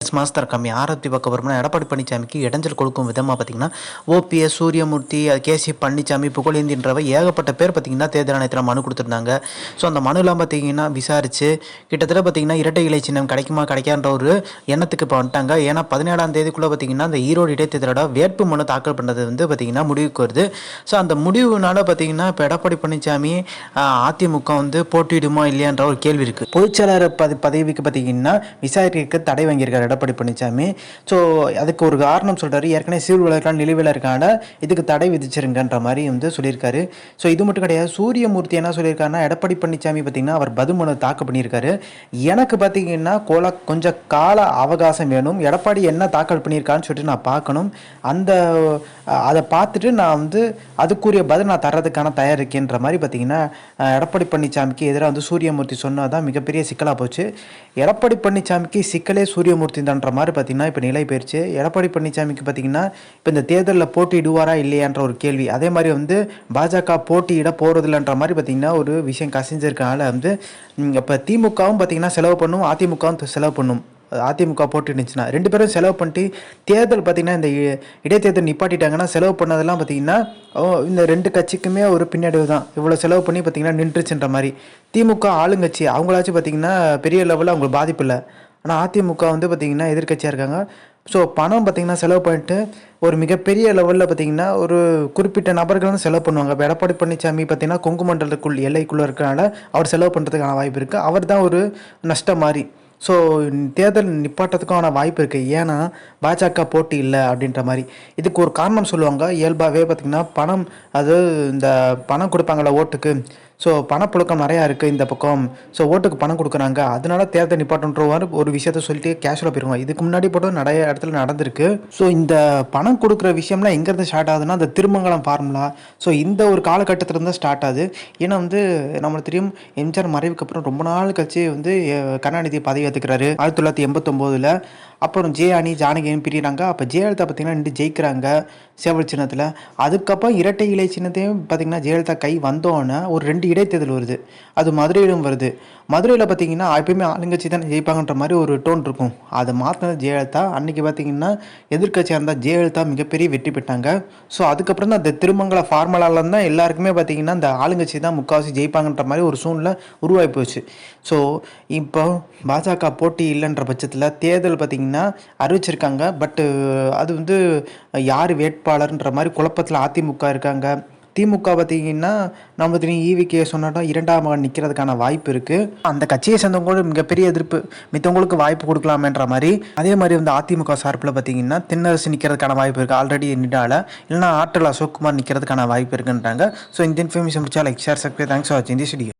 Master கம்மி ஆரத்தி பார்க்க வரும்னா எடப்பாடி பழனிசாமிக்கு இடைஞ்சல் கொடுக்கும் விதமாக பார்த்தீங்கன்னா ஓபிஎஸ் சூரியமூர்த்தி கேசி பழனிசாமி புகழேந்தின்றவை ஏகப்பட்ட பேர் பார்த்தீங்கன்னா தேர்தல் ஆணையத்தில் மனு கொடுத்துருந்தாங்க. ஸோ அந்த மனுலாம் பார்த்தீங்கன்னா விசாரித்து கிட்டத்தட்ட பார்த்தீங்கன்னா இரட்டை இலை சின்னம் கிடைக்குமா கிடைக்கான்ற ஒரு எண்ணத்துக்கு இப்போ வந்துட்டாங்க. ஏன்னா பதினேழாம் தேதிக்குள்ளே பார்த்தீங்கன்னா அந்த ஈரோடு இடைத்தேர்தலோட வேட்பு மனு தாக்கல் பண்ணுறது வந்து பார்த்தீங்கன்னா முடிவுக்கு வருது. ஸோ அந்த முடிவுனால பார்த்தீங்கன்னா இப்போ எடப்பாடி பழனிசாமி அதிமுக வந்து போட்டியிடுமா இல்லையான்ற ஒரு கேள்வி இருக்குது பொதுச்செயலாளர் பதி பதவிக்கு பார்த்தீங்கன்னா விசாரிக்க தடை வாங்கியிருக்காரு எடப்பாடி பழனிசாமி ஸோ அதுக்கு ஒரு காரணம் சொல்கிறாரு ஏற்கனவே சிவில் விளக்கான நிலுவையில் இருக்காங்க. இதுக்கு தடை விதிச்சிருங்கன்ற மாதிரி வந்து சொல்லியிருக்காரு. ஸோ இது மட்டும் கிடையாது. சூரியமூர்த்தி என்ன சொல்லியிருக்காருன்னா எடப்பாடி பழனிசாமி பார்த்தீங்கன்னா அவர் பதுமனு தாக்கு பண்ணியிருக்காரு. எனக்கு பார்த்தீங்கன்னா கோல கொஞ்சம் கால அவகாசம் வேணும். எடப்பாடி என்ன தாக்கல் பண்ணியிருக்கான்னு சொல்லிட்டு நான் பார்க்கணும். அந்த அதை பார்த்துட்டு நான் வந்து அதுக்குரிய பதில் நான் தர்றதுக்கான தயார் மாதிரி பார்த்தீங்கன்னா எடப்பாடி பழனிசாமிக்கு எதிராக வந்து சூரியமூர்த்தி சொன்னதான் மிகப்பெரிய சிக்கலாக போச்சு. எடப்பாடி பழனிசாமிக்கு சிக்கலே சூரியமூர்த்தி தான்ற மாதிரி பார்த்தீங்கன்னா இப்போ நிலை போயிருச்சு. எடப்பாடி பழனிசாமிக்கு பார்த்தீங்கன்னா இப்போ இந்த தேர்தலில் போட்டியிடுவாரா இல்லையான்ற ஒரு கேள்வி. அதே மாதிரி வந்து பாஜக போட்டியிட போகிறதில்லன்ற மாதிரி பார்த்தீங்கன்னா ஒரு விஷயம் கசிஞ்சிருக்கனால வந்து இப்போ திமுகவும் பார்த்தீங்கன்னா செலவு பண்ணும் அதிமுகவும் செலவு பண்ணும். அதிமுக போட்டிருந்துச்சுன்னா ரெண்டு பேரும் செலவு பண்ணிட்டு தேர்தல் பார்த்தீங்கன்னா இந்த இடைத்தேர்தல் நிப்பாட்டிட்டாங்கன்னா செலவு பண்ணதெல்லாம் பார்த்தீங்கன்னா இந்த ரெண்டு கட்சிக்குமே ஒரு பின்னடைவு தான். இவ்வளோ செலவு பண்ணி பார்த்தீங்கன்னா நின்றுச்சுன்ற மாதிரி. திமுக ஆளுங்கட்சி அவங்களாச்சும் பார்த்தீங்கன்னா பெரிய லெவலில் அவங்களுக்கு பாதிப்பு இல்லை. ஆனால் அதிமுக வந்து பார்த்தீங்கன்னா எதிர்க்கட்சியாக இருக்காங்க. ஸோ பணம் பார்த்திங்கன்னா செலவு பண்ணிட்டு ஒரு மிகப்பெரிய லெவலில் பார்த்தீங்கன்னா ஒரு குறிப்பிட்ட நபர்கள் வந்து செலவு பண்ணுவாங்க. இப்போ எடப்பாடி பழனிசாமி பார்த்தீங்கன்னா கொங்கு மண்டலத்துக்குள் எல்லைக்குள்ளே இருக்கிறனால அவர் செலவு பண்ணுறதுக்கான வாய்ப்பு இருக்குது அவர் தான் ஒரு நஷ்டம் மாதிரி ஸோ தேர்தல் நிப்பாட்டத்துக்கான வாய்ப்பு இருக்குது ஏன்னா பாஜக போட்டி இல்லை அப்படின்ற மாதிரி. இதுக்கு ஒரு காரணம் சொல்லுவாங்க. இயல்பாகவே பார்த்திங்கன்னா பணம் அது இந்த பணம் கொடுப்பாங்களே ஓட்டுக்கு. ஸோ பணப்புழக்கம் நிறையா இருக்குது இந்த பக்கம். ஸோ ஓட்டுக்கு பணம் கொடுக்குறாங்க. அதனால தேர்தல் நிப்பாட்டன்ற ஒரு விஷயத்த சொல்லிட்டு கேஷுவலாக போயிருவாங்க. இதுக்கு முன்னாடி போட்டு நிறைய இடத்துல நடந்திருக்கு. ஸோ இந்த பணம் கொடுக்குற விஷயம்லாம் எங்கேருந்து ஸ்டார்ட் ஆகுதுன்னா அந்த திருமங்கலம் ஃபார்முலா ஸோ இந்த ஒரு காலகட்டத்தில் தான் ஸ்டார்ட் ஆகுது. ஏன்னா வந்து நம்மளுக்கு தெரியும் எம்ஜிஆர் மறைவுக்கு அப்புறம் ரொம்ப நாள் கழிச்சு வந்து கருணாநிதி பதவி ஏற்றுக்கிறாரு ஆயிரத்தி தொள்ளாயிரத்தி எண்பத்தொம்போதில் அப்புறம் ஜே அணி ஜானகியும் பிரிகிறாங்க அப்போ ஜெயலலிதா பார்த்தீங்கன்னா நின்று ஜெயிக்கிறாங்க சேவல் சின்னத்தில். அதுக்கப்புறம் இரட்டை இலை சின்னத்தையும் பார்த்தீங்கன்னா ஜெயலலிதா கை வந்தோன்னே ஒரு ரெண்டு இடைத்தேர்தல் வருது. அது மதுரையிலும் வருது. மதுரையில் பார்த்தீங்கன்னா எப்பயுமே ஆளுங்கட்சி தான் ஜெயிப்பாங்கன்ற மாதிரி ஒரு டோன் இருக்கும். அதை மாற்றினது ஜெயலலிதா. அன்றைக்கி பார்த்தீங்கன்னா எதிர்க்கட்சியாக இருந்தால் ஜெயலலிதா மிகப்பெரிய வெற்றி பெற்றாங்க. ஸோ அதுக்கப்புறம் தான் அந்த திருமங்கல ஃபார்முலால தான் எல்லாருக்குமே பார்த்தீங்கன்னா இந்த ஆளுங்கட்சி தான் முக்கால்வாசி ஜெயிப்பாங்கன்ற மாதிரி ஒரு சூழ்நிலை உருவாகி போச்சு. ஸோ இப்போ பாஜக போட்டி இல்லைன்ற பட்சத்தில் தேர்தல் பார்த்தீங்கன்னா அறிவிச்சிருக்காங்க. பட்டு அது வந்து யார் வேட்பாளர்ன்ற மாதிரி குழப்பத்தில் அதிமுக இருக்காங்க. திமுக பார்த்தீங்கன்னா நம்ம தெரியும் ஈவிகே சொன்னாலும் இரண்டாம் மகன் நிற்கிறதுக்கான வாய்ப்பு இருக்குது அந்த கட்சியை சேர்ந்தவங்க மிகப்பெரிய எதிர்ப்பு மித்தவங்களுக்கு வாய்ப்பு கொடுக்கலாமேன்ற மாதிரி. அதே மாதிரி வந்து அதிமுக சார்பில் பார்த்தீங்கன்னா தென்னரசு நிற்கிறதுக்கான வாய்ப்பு இருக்குது ஆல்ரெடி நிடால இல்லைனா ஆற்றல் அசோக்குமார் நிற்கிறதுக்கான வாய்ப்பு இருக்குன்றாங்க. ஸோ இந்த இன்ஃபர்மேஷன் முடிச்சா like share subscribe thanks for வாட்சிங் தி